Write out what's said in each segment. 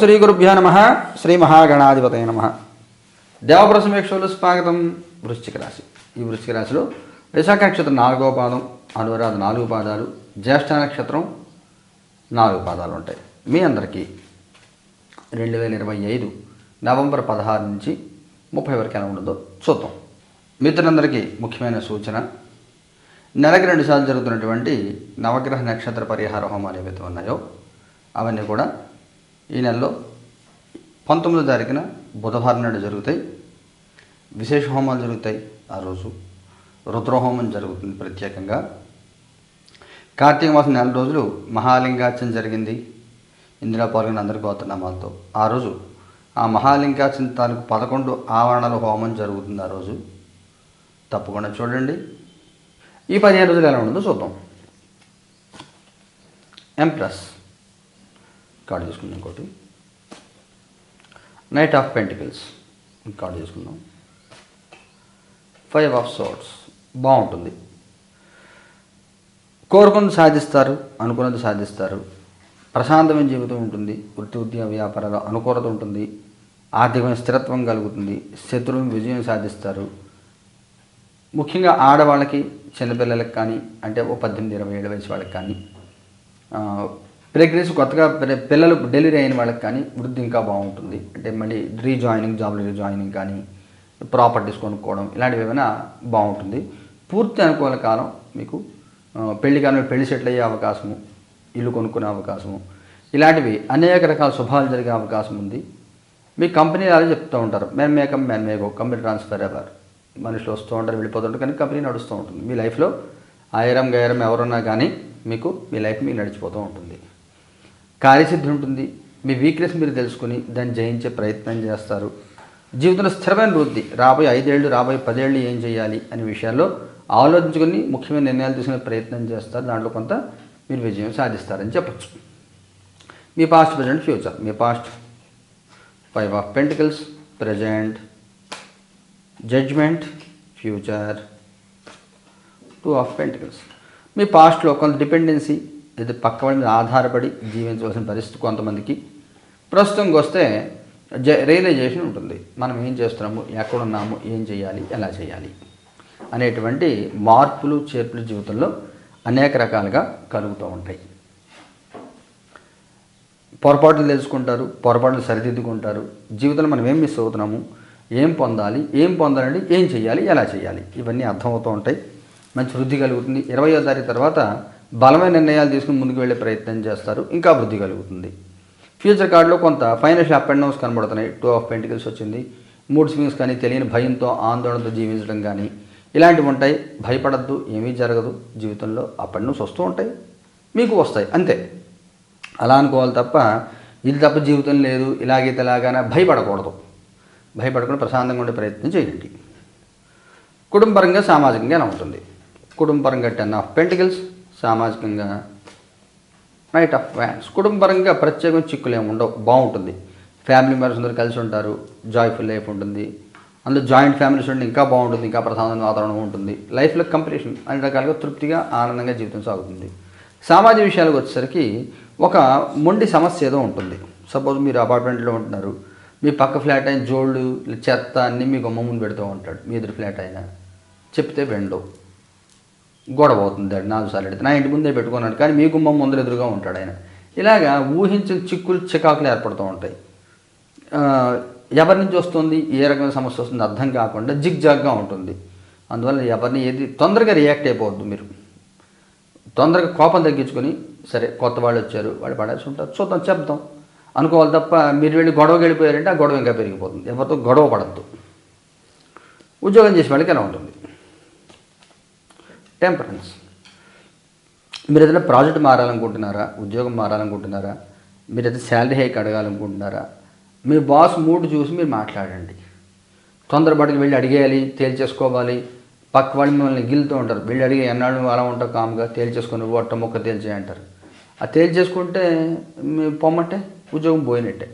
శ్రీ గురుభ్యో నమ. శ్రీ మహాగణాధిపతయ నమ. దేవప్రసమేక్షలు స్వాగతం. వృశ్చిక రాశి. ఈ వృశ్చిక రాశిలో విశాఖ నక్షత్రం నాలుగో పాదం అనురాధ నాలుగు పాదాలు జ్యేష్ఠ నక్షత్రం నాలుగు పాదాలు ఉంటాయి. మీ అందరికీ రెండు వేల ఇరవై ఐదు నవంబర్ పదహారు నుంచి ముప్పై వరకు ఎలా ఉండదో చూద్దాం. మిత్రులందరికీ ముఖ్యమైన సూచన. నెలకి రెండుసార్లు జరుగుతున్నటువంటి నవగ్రహ నక్షత్ర పరిహార హోమాలు ఏవైతే ఉన్నాయో అవన్నీ కూడా ఈ నెలలో పంతొమ్మిదో తారీఖున బుధవారం నాడు జరుగుతాయి. విశేష హోమాలు జరుగుతాయి ఆ రోజు. రుద్రహోమం జరుగుతుంది ప్రత్యేకంగా. కార్తీక మాసం నెల రోజులు మహాలింగార్చన జరిగింది. ఇందులో పాల్గొన్న అందరి గోత్రనామాలతో. ఆ రోజు ఆ మహాలింగార్చన తాలూకు పదకొండు ఆవరణల హోమం జరుగుతుంది ఆ రోజు. తప్పకుండా చూడండి. ఈ పదిహేను రోజులు ఎలా ఉందో చూద్దాం. ఎంప్రెస్ కార్డు తీసుకుందాం ఇంకోటి. నైట్ ఆఫ్ పెంటికల్స్ కార్డు తీసుకుందాం. ఫైవ్ ఆఫ్ సోట్స్ బాగుంటుంది. కోరుకున్నది సాధిస్తారు అనుకున్నది సాధిస్తారు. ప్రశాంతమైన జీవితం ఉంటుంది. వృత్తి ఉద్యోగ వ్యాపారాలు అనుకూలత ఉంటుంది. ఆర్థికమైన స్థిరత్వం కలుగుతుంది. శత్రువులు విజయం సాధిస్తారు. ముఖ్యంగా ఆడవాళ్ళకి చిన్నపిల్లలకి కానీ అంటే ఓ పద్దెనిమిది ఇరవై ఏడు వయసు వాళ్ళకి కానీ ప్రెగ్నెన్సీ కొత్తగా పిల్లలు డెలివరీ అయిన వాళ్ళకి కానీ వృద్ధి ఇంకా బాగుంటుంది. అంటే మళ్ళీ రీజాయినింగ్ జాబ్లో రీజాయినింగ్ కానీ ప్రాపర్టీస్ కొనుక్కోవడం ఇలాంటివి ఏమైనా బాగుంటుంది. పూర్తి అనుకూల కాలం మీకు పెళ్ళి కాలం పెళ్ళి సెటిల్ అయ్యే అవకాశము ఇల్లు కొనుక్కునే అవకాశము ఇలాంటివి అనేక రకాల శుభాలు జరిగే అవకాశం ఉంది. మీ కంపెనీ అలా చెప్తూ ఉంటారు మేము మేకం మేము మేకో కంపెనీ ట్రాన్స్ఫర్ ఎవర్ మనుషులు వస్తూ ఉంటారు వెళ్ళిపోతుంటారు కానీ కంపెనీ నడుస్తూ ఉంటుంది. మీ లైఫ్లో ఆయరం గైరం ఎవరున్నా కానీ మీకు మీ లైఫ్ మీకు నడిచిపోతూ ఉంటుంది. కార్యసిద్ధి ఉంటుంది. మీ వీక్నెస్ మీరు తెలుసుకుని దాన్ని జయించే ప్రయత్నం చేస్తారు. జీవితంలో స్థిరమైన వృద్ధి రాబోయే ఐదేళ్ళు రాబోయే పదేళ్ళు ఏం చేయాలి అనే విషయాల్లో ఆలోచించుకుని ముఖ్యమైన నిర్ణయాలు తీసుకునే ప్రయత్నం చేస్తారు. దాంట్లో కొంత మీరు విజయం సాధిస్తారని చెప్పచ్చు. మీ past present future me past five of pentacles present judgement future two of pentacles మీ పాస్ట్లో కొంత డిపెండెన్సీ ఇది పక్క వాళ్ళ మీద ఆధారపడి జీవించవలసిన పరిస్థితి కొంతమందికి. ప్రస్తుతంకి వస్తే జ రియలైజేషన్ ఉంటుంది. మనం ఏం చేస్తున్నాము? ఎక్కడున్నాము? ఏం చేయాలి? ఎలా చేయాలి? అనేటువంటి మార్పులు చేర్పులు జీవితంలో అనేక రకాలుగా కలుగుతూ ఉంటాయి. పొరపాట్లు తెలుసుకుంటారు పొరపాట్లు సరిదిద్దుకుంటారు. జీవితంలో మనం ఏం మిస్ అవుతున్నాము? ఏం పొందాలి? ఏం పొందాలంటే ఏం చేయాలి? ఎలా చేయాలి? ఇవన్నీ అర్థమవుతూ ఉంటాయి. మంచి వృద్ధి కలుగుతుంది. ఇరవయో తారీఖు తర్వాత బలమైన నిర్ణయాలు తీసుకుని ముందుకు వెళ్ళే ప్రయత్నం చేస్తారు. ఇంకా వృద్ధి కలుగుతుంది. ఫ్యూచర్ కార్డులో కొంత ఫైనాన్షియల్ అప్ అండ్ డౌన్స్ కనబడుతున్నాయి. టూ ఆఫ్ పెంటికల్స్ వచ్చింది. మూడ్ స్వింగ్స్ కానీ తెలియని భయంతో ఆందోళనతో జీవించడం కానీ ఇలాంటివి ఉంటాయి. భయపడద్దు ఏమీ జరగదు. జీవితంలో అప్ అండ్ డౌన్స్ వస్తూ ఉంటాయి. మీకు వస్తాయి. అంతే. అలా అనుకోవాలి తప్ప ఇది తప్ప జీవితం లేదు. ఇలాగే ఇలాగానే భయపడకూడదు. భయపడకుండా ప్రశాంతంగా ఉండే ప్రయత్నం చేయండి. కుటుంబపరంగా సామాజికంగా ఉంటుంది కుటుంబపరంగా టెన్ ఆఫ్ పెంటికల్స్. సామాజికంగా నైట్ ఆఫ్ వ్యాన్స్ కుటుంబపరంగా ప్రత్యేకం చిక్కులు ఉండవు. బాగుంటుంది. ఫ్యామిలీ మెంబర్స్ అందరూ కలిసి ఉంటారు. జాయ్ఫుల్ లైఫ్ ఉంటుంది. అందులో జాయింట్ ఫ్యామిలీస్ ఉంటే ఇంకా బాగుంటుంది. ఇంకా ప్రశాంతమైన వాతావరణం ఉంటుంది. లైఫ్లో కంప్లీషన్ అన్ని రకాలుగా తృప్తిగా ఆనందంగా జీవితం సాగుతుంది. సామాజిక విషయాలకు వచ్చేసరికి ఒక మొండి సమస్య ఏదో ఉంటుంది. సపోజ్ మీరు అపార్ట్మెంట్లో ఉంటున్నారు. మీ పక్క ఫ్లాట్ అయిన జోళ్ళు చెత్త అన్నీ మీ గుమ్మ ముందు పెడుతూ ఉంటాడు. మీ ఎదురు ఫ్లాట్ అయినా. చెప్తే వెండవు గొడవ అవుతుంది అది నాలుగు సార్లు అడిగితే. నా ఇంటి ముందే పెట్టుకున్నాడు కానీ మీ గుమ్మం ముందర ఎదురుగా ఉంటాడు ఆయన. ఇలాగా ఊహించిన చిక్కులు చికాకులు ఏర్పడుతూ ఉంటాయి. ఎవరి నుంచి వస్తుంది ఏ రకమైన సమస్య వస్తుంది అర్థం కాకుండా జిగ్ జాగ్గా ఉంటుంది. అందువల్ల ఎవరిని ఏది తొందరగా రియాక్ట్ అయిపోవద్దు మీరు. తొందరగా కోపం తగ్గించుకొని సరే కొత్త వాళ్ళు వచ్చారు వాళ్ళు పడేసి ఉంటారు చూద్దాం చెప్దాం. అనుకోవాలి తప్ప మీరు వెళ్ళి గొడవకి వెళ్ళిపోయారంటే ఆ గొడవ ఇంకా పెరిగిపోతుంది. ఎవరితో గొడవ పడద్దు. ఉద్యోగం చేసే వాళ్ళకి ఎలా ఉంటుంది? టెంపరెన్స్ మీరు ఏదైనా ప్రాజెక్ట్ మారాలనుకుంటున్నారా? ఉద్యోగం మారాలనుకుంటున్నారా? మీరు ఏదైనా శాలరీ హైక్ అడగాలనుకుంటున్నారా? మీ బాస్ మూడ్ చూసి మీరు మాట్లాడండి. తొందరపాటుకి వెళ్ళి అడిగేయాలి తేల్చేసుకోవాలి. పక్క వాళ్ళు మిమ్మల్ని గిల్లుతూ ఉంటారు. వెళ్ళి అడిగి ఎన్నాళ్ళు అలా ఉంటావు కామ్గా? తేల్చేసుకొని ఒట్ట మొక్క తేల్చేయంటారు ఆ తేల్చేసుకుంటే మీ పొమ్మంటే ఉద్యోగం పోయినట్టే.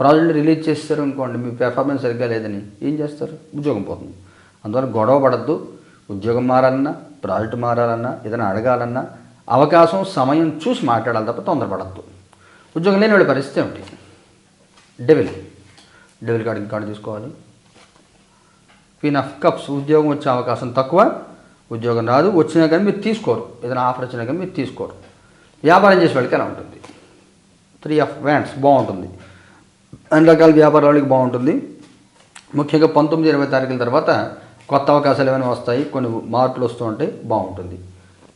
ప్రాజెక్ట్ రిలీజ్ చేస్తారు అనుకోండి మీ పెర్ఫార్మెన్స్ సరిగ్గా లేదని ఏం చేస్తారు? ఉద్యోగం పోతుంది. అందువల్ల గొడవ పడద్దు. ఉద్యోగం మారాలన్నా ప్రాజెక్ట్ మారాలన్నా ఏదైనా అడగాలన్నా అవకాశం సమయం చూసి మాట్లాడాలి తప్ప తొందరపడద్దు. ఉద్యోగం లేని వాళ్ళ పరిస్థితి ఏమిటి? డెవిల్ డెవిల్ కార్డు కార్డు తీసుకోవాలి. క్వీన్ ఆఫ్ కప్స్ ఉద్యోగం వచ్చే అవకాశం తక్కువ ఉద్యోగం రాదు వచ్చినా కానీ మీరు తీసుకోరు. ఏదైనా ఆఫర్ వచ్చినా కానీ మీరు తీసుకోరు. వ్యాపారం చేసే వాళ్ళకి ఎలా ఉంటుంది? త్రీ ఆఫ్ వ్యాండ్స్ బాగుంటుంది. అన్ని రకాల వ్యాపారాలకి బాగుంటుంది. ముఖ్యంగా పంతొమ్మిది ఇరవై తారీఖుల తర్వాత కొత్త అవకాశాలు ఏమైనా వస్తాయి కొన్ని మార్పులు వస్తూ ఉంటే బాగుంటుంది.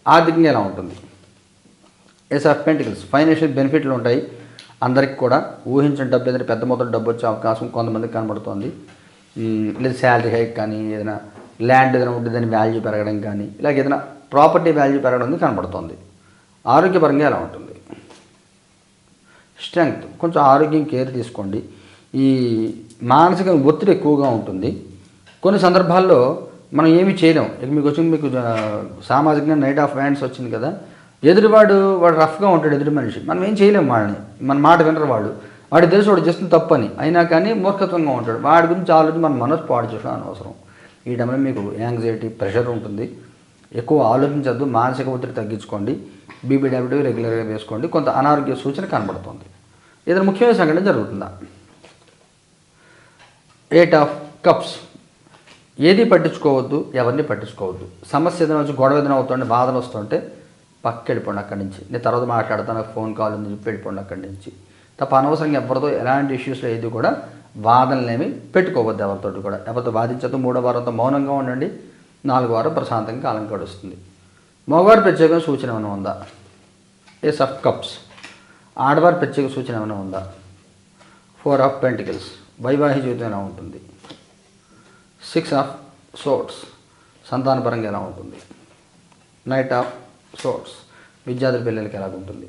ఆర్థికంగా ఎలా ఉంటుంది? ఎస్ ఆఫ్ పెంటికల్స్ ఫైనాన్షియల్ బెనిఫిట్లు ఉంటాయి. అందరికి కూడా ఊహించిన డబ్బు ఏదైనా పెద్ద మొత్తం డబ్బు వచ్చే అవకాశం కొంతమందికి కనబడుతుంది. మ్, లేదా శాలరీ హైక్ కానీ ఏదైనా ల్యాండ్ ఏదైనా ఉంటే దాని వాల్యూ పెరగడం కానీ ఇలాగ ఏదైనా ప్రాపర్టీ వాల్యూ పెరగడం అనేది కనబడుతుంది. ఆరోగ్యపరంగా ఎలా ఉంటుంది? స్ట్రెంగ్త్ కొంచెం ఆరోగ్యం కేర్ తీసుకోండి. ఈ మానసిక ఒత్తిడి ఎక్కువగా ఉంటుంది. కొన్ని సందర్భాల్లో మనం ఏమి చేయలేం. ఇక మీకు వచ్చింది మీకు సామాజికంగా నైట్ ఆఫ్ వ్యాండ్స్ వచ్చింది కదా. ఎదురువాడు వాడు రఫ్గా ఉంటాడు ఎదురు మనిషి. మనం ఏం చేయలేం వాడిని మన మాట వినరు వాడు వాడి తెలుసు వాడు చేస్తుంది తప్పని. అయినా కానీ మూర్ఖత్వంగా ఉంటాడు. వాడి గురించి ఆలోచించి మన మనసు పాడు చేయడం అనవసరం. ఈ టైంలో మీకు యాంగ్జైటీ ప్రెషర్ ఉంటుంది. ఎక్కువ ఆలోచించద్దు. మానసిక ఒత్తిడి తగ్గించుకోండి. బీపీ డబ్ల్యూ రెగ్యులర్గా వేసుకోండి. కొంత అనారోగ్య సూచన కనబడుతుంది. ఏదైనా ముఖ్యమైన సంఘటన జరుగుతుందా? ఎయిట్ ఆఫ్ కప్స్ ఏది పట్టించుకోవద్దు ఎవరిని పట్టించుకోవద్దు. సమస్య ఏదైనా వచ్చి గొడవ ఏదైనా అవుతుంటే బాధలు వస్తుంటే పక్క వెళ్ళిపోండి అక్కడి నుంచి. నేను తర్వాత మాట్లాడతాను నాకు ఫోన్ కాల్ ఉంది చెప్పి వెళ్ళిపోండి అక్కడి నుంచి. తప్ప అనవసరంగా ఎవరితో ఎలాంటి ఇష్యూస్లో ఏది కూడా వాదనలేమి పెట్టుకోవద్దు ఎవరితోటి కూడా. ఎవరితో బాధించదు మూడో వారంతో మౌనంగా ఉండండి నాలుగో వారం ప్రశాంతంగా కాలం గడుస్తుంది. మగవారి ప్రత్యేక సూచన ఏమైనా ఉందా? ఏస్ ఆఫ్ కప్స్ ఆడవారి ప్రత్యేక సూచన ఏమైనా ఉందా? ఫోర్ ఆఫ్ పెంటికల్స్ వైవాహిక జీవితం ఎలా ఉంటుంది? సిక్స్ ఆఫ్ సోట్స్ సంతానపరంగా ఎలా ఉంటుంది? నైట్ ఆఫ్ సోట్స్ విద్యార్థుల పిల్లలకి ఎలా ఉంటుంది?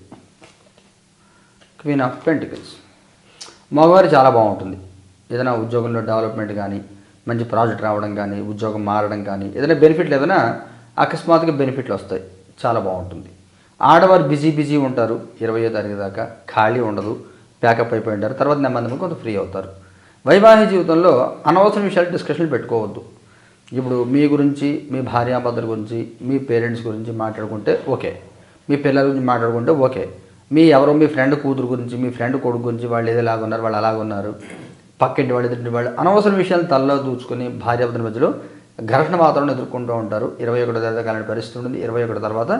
క్వీన్ ఆఫ్ పెంటికల్స్ మగవారి చాలా బాగుంటుంది. ఏదైనా ఉద్యోగంలో డెవలప్మెంట్ కానీ మంచి ప్రాజెక్ట్ రావడం కానీ ఉద్యోగం మారడం కానీ ఏదైనా బెనిఫిట్లు ఏదైనా అకస్మాత్తుగా బెనిఫిట్లు వస్తాయి. చాలా బాగుంటుంది. ఆడవారు బిజీ బిజీ ఉంటారు. ఇరవయో తారీఖు దాకా ఖాళీ ఉండదు. ప్యాకప్ అయిపోయి ఉంటారు. తర్వాత నెమ్మది కొంత ఫ్రీ అవుతారు. వైవాహిక జీవితంలో అనవసరం విషయాలు డిస్కషన్లు పెట్టుకోవద్దు. ఇప్పుడు మీ గురించి మీ భార్యాభర్తల గురించి మీ పేరెంట్స్ గురించి మాట్లాడుకుంటే ఓకే. మీ పిల్లల గురించి మాట్లాడుకుంటే ఓకే. మీ ఎవరో మీ ఫ్రెండ్ కూతురు గురించి మీ ఫ్రెండ్ కొడుకు గురించి వాళ్ళు ఏదో ఉన్నారు వాళ్ళు అలాగున్నారు పక్కింటి వాళ్ళు ఎదుటి వాళ్ళు అనవసర విషయాలు తలలో దూచుకొని భార్యాభర్తల మధ్యలో ఘర్షణ వాతావరణం ఎదుర్కొంటూ ఉంటారు. ఇరవై ఒకటో తరగతి కాలని పరిస్థితి ఉంటుంది. ఇరవై ఒకటి తర్వాత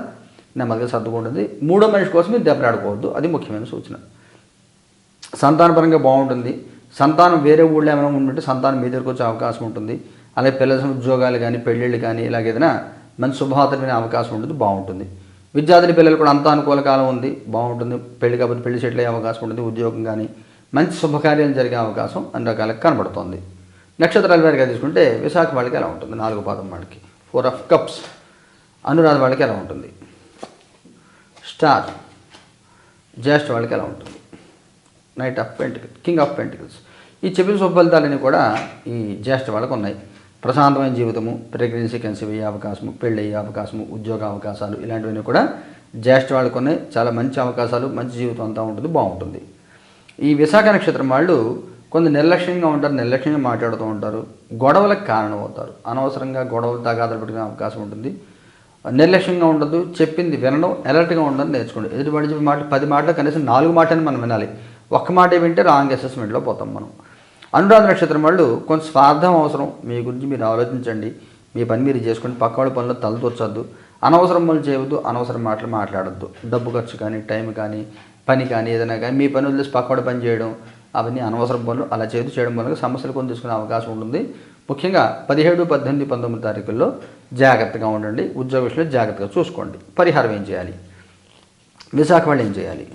నెమ్మదిగా సర్దుకుంటుంది మూడో మనిషి కోసం మీరు దెబ్బలాడుకోవద్దు. అది ముఖ్యమైన సూచన. సంతానపరంగా బాగుంటుంది. సంతానం వేరే ఊళ్ళో ఏమైనా ఉంటుంటే సంతానం మీ దగ్గరకు వచ్చే అవకాశం ఉంటుంది. అలాగే పిల్లల ఉద్యోగాలు కానీ పెళ్ళిళ్ళు కానీ ఇలాగ ఏదైనా మంచి శుభవార్తలు అవకాశం ఉంటుంది బాగుంటుంది. విద్యార్థుల పిల్లలు కూడా అంత అనుకూల కాలం ఉంది బాగుంటుంది. పెళ్ళి కాబట్టి పెళ్ళి సెటిల్ అయ్యే అవకాశం ఉంటుంది ఉద్యోగం కానీ మంచి శుభకార్యాలు జరిగే అవకాశం అన్ని రకాలకు కనబడుతుంది. నక్షత్రాల వారిగా తీసుకుంటే విశాఖ వాళ్ళకి ఎలా ఉంటుంది? నాలుగు పాదం వాళ్ళకి. ఫోర్ ఆఫ్ కప్స్ అనురాధ వాళ్ళకి ఎలా ఉంటుంది? స్టార్ జ్యేష్ఠ వాళ్ళకి ఎలా ఉంటుంది? Knight of pentacles king of pentacles ఈ చెప్పిన శుభఫలితాలన్నీ కూడా ఈ జ్యేష్ఠ వాళ్ళకు ఉన్నాయి. ప్రశాంతమైన జీవితము ప్రెగ్నెన్సీ కన్సీవ్ అయ్యే అవకాశము పెళ్ళయ్యే అవకాశము ఉద్యోగ అవకాశాలు ఇలాంటివన్నీ కూడా జ్యేష్ఠ వాళ్ళకు ఉన్నాయి. చాలా మంచి అవకాశాలు మంచి జీవితం అంతా ఉంటుంది బాగుంటుంది. ఈ విశాఖ నక్షత్రం వాళ్ళు కొంత నిర్లక్ష్యంగా ఉంటారు నిర్లక్ష్యంగా మాట్లాడుతూ ఉంటారు గొడవలకు కారణం అవుతారు అనవసరంగా గొడవలు తగాదలు పెట్టుకునే అవకాశం ఉంటుంది. నిర్లక్ష్యంగా ఉండదు చెప్పింది వినడం అలర్ట్గా ఉండడం నేర్చుకోండి. ఎదుటివాడి చెప్పే మాటలు పది మాటలు కనీసం నాలుగు మాటలు మనం వినాలి. ఒక్క మాట వింటే రాంగ్ అసెస్మెంట్లో పోతాం మనం. అనురాధ నక్షత్రం వాళ్ళు కొంచెం స్వార్థం అవసరం. మీ గురించి మీరు ఆలోచించండి. మీ పని మీరు చేసుకోండి పక్క వాళ్ళ పనులు తలదొచ్చద్దు అనవసరం పనులు చేయవద్దు. అనవసరం మాటలు మాట్లాడద్దు. డబ్బు ఖర్చు కానీ టైం కానీ పని కానీ ఏదైనా కానీ మీ పని వదిలేసి పక్కవాడి పని చేయడం అవన్నీ అనవసరం పనులు. అలా చేతి చేయడం వల్ల సమస్యలు కొని తీసుకునే అవకాశం ఉంటుంది. ముఖ్యంగా పదిహేడు పద్దెనిమిది పంతొమ్మిది తారీఖుల్లో జాగ్రత్తగా ఉండండి. ఉద్యోగ విషయంలో జాగ్రత్తగా చూసుకోండి. పరిహారం ఏం చేయాలి? విశాఖ వాళ్ళు ఏం చేయాలి?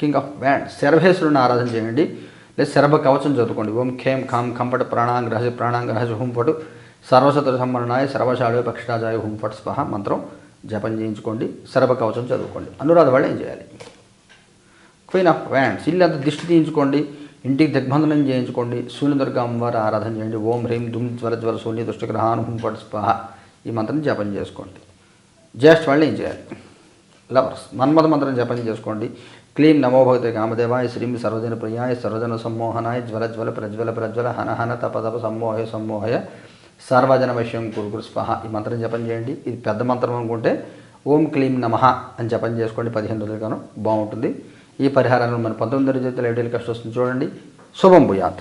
King of band. శరభేశ్వరుని ఆరాధన చేయండి. లేదా శరభ కవచం చదువుకోండి. ఓం ఖేం ఖాం కంపట ప్రాణాంగ ప్రాణాంగ్రహజ హుంపటు సర్వశత్రు సంబరణాయ సర్వశాడు పక్షిరాజాయ హుంపట్ స్పహ మంత్రం జపం చేయించుకోండి. శరభ కవచం చదువుకోండి. అనురాధ వాళ్ళు ఏం చేయాలి? క్వీన్ ఆఫ్ వ్యాండ్స్ ఇల్లు దిష్టి తీయించుకోండి. ఇంటికి దిగ్బంధనం చేయించుకోండి. సూర్యదుర్గ అమ్మవారి ఆరాధన చేయండి. ఓం హ్రీం దుమ్ జ్వర జ్వర సూర్య దుష్టగ్రహాను హుంపట్ స్పహ ఈ మంత్రం జపం చేసుకోండి. జ్యేష్ఠ వాళ్ళు ఏం చేయాలి? లవర్స్. మన్మథ మంత్రం జపం చేసుకోండి. క్లీం నమో కామదేవాయ శ్రీం సర్వజన ప్రియాయ సర్వజన సమ్మోహనాయ జ్వల జ్వల ప్రజ్వల ప్రజ్వల హన హన తప తప సమ్మోహయ సమ్మోహయ సర్వజన వశ్యం కురుకురు స్పహ ఈ మంత్రం జపం చేయండి. ఇది పెద్ద మంత్రం అనుకుంటే ఓం క్లీం నమః అని జపం చేసుకోండి. పదిహేను రోజులుగాను బాగుంటుంది. ఈ పరిహారాలను మన పంతొమ్మిది రోజుల ఎయిటీఎల్ కష్టం వస్తుంది చూడండి. శుభం భూయాత్.